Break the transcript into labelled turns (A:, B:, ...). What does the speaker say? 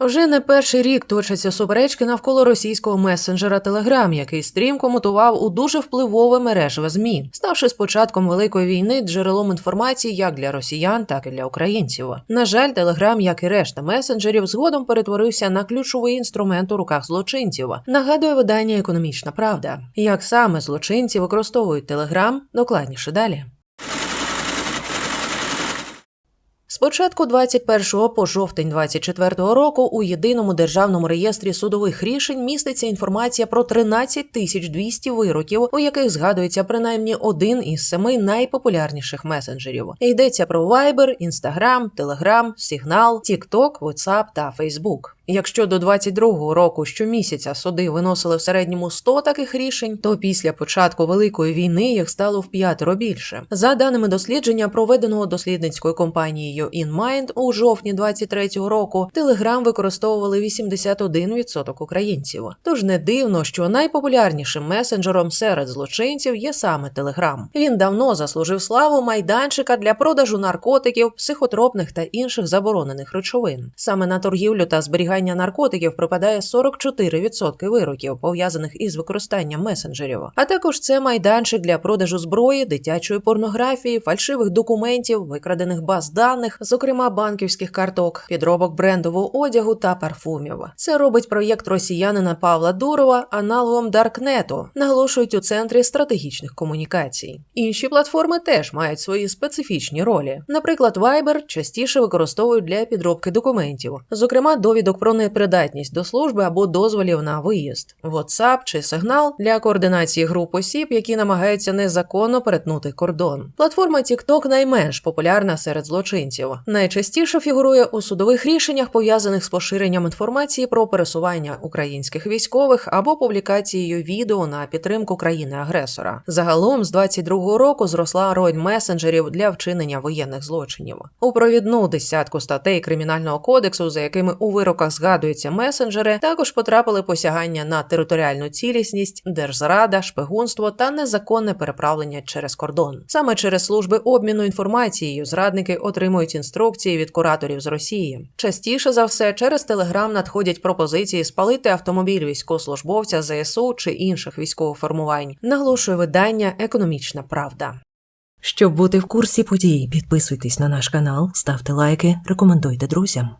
A: Вже не перший рік точаться суперечки навколо російського месенджера Telegram, який стрімко мутував у дуже впливове мережеве змі, ставши з початком великої війни джерелом інформації як для росіян, так і для українців. На жаль, Telegram, як і решта месенджерів, згодом перетворився на ключовий інструмент у руках злочинців. Нагадує видання Економічна Правда. Як саме злочинці використовують Telegram, докладніше далі. З початку 21 по жовтень 24 року у єдиному державному реєстрі судових рішень міститься інформація про 13 тисяч 200 вироків, у яких згадується принаймні один із семи найпопулярніших месенджерів. Йдеться про Viber, Instagram, Telegram, Signal, TikTok, WhatsApp та Facebook. Якщо до 22-го року щомісяця суди виносили в середньому 100 таких рішень, то після початку великої війни їх стало в п'ятеро більше. За даними дослідження, проведеного дослідницькою компанією InMind у жовтні 23-го року, Telegram використовували 81% українців. Тож не дивно, що найпопулярнішим месенджером серед злочинців є саме Telegram. Він давно заслужив славу майданчика для продажу наркотиків, психотропних та інших заборонених речовин. Саме на торгівлю та зберігання наркотиків припадає 44% вироків, пов'язаних із використанням месенджерів. А також це майданчик для продажу зброї, дитячої порнографії, фальшивих документів, викрадених баз даних, зокрема банківських карток, підробок брендового одягу та парфумів. Це робить проєкт росіянина Павла Дурова аналогом Даркнету, наголошують у центрі стратегічних комунікацій. Інші платформи теж мають свої специфічні ролі. Наприклад, Viber частіше використовують для підробки документів, зокрема довідок про непридатність до служби або дозволів на виїзд, WhatsApp чи Signal для координації груп осіб, які намагаються незаконно перетнути кордон. Платформа TikTok найменш популярна серед злочинців. Найчастіше фігурує у судових рішеннях, пов'язаних з поширенням інформації про пересування українських військових або публікацією відео на підтримку країни-агресора. Загалом з 22-го року зросла роль месенджерів для вчинення воєнних злочинів. У провідну десятку статей кримінального кодексу, за якими у вироках згадуються месенджери, також потрапили посягання на територіальну цілісність, держзрада, шпигунство та незаконне переправлення через кордон. Саме через служби обміну інформацією зрадники отримують інструкції від кураторів з Росії. Частіше за все через Телеграм надходять пропозиції спалити автомобіль військовослужбовця ЗСУ чи інших військових формувань. Наголошує видання Економічна Правда. Щоб бути в курсі подій, підписуйтесь на наш канал, ставте лайки, рекомендуйте друзям.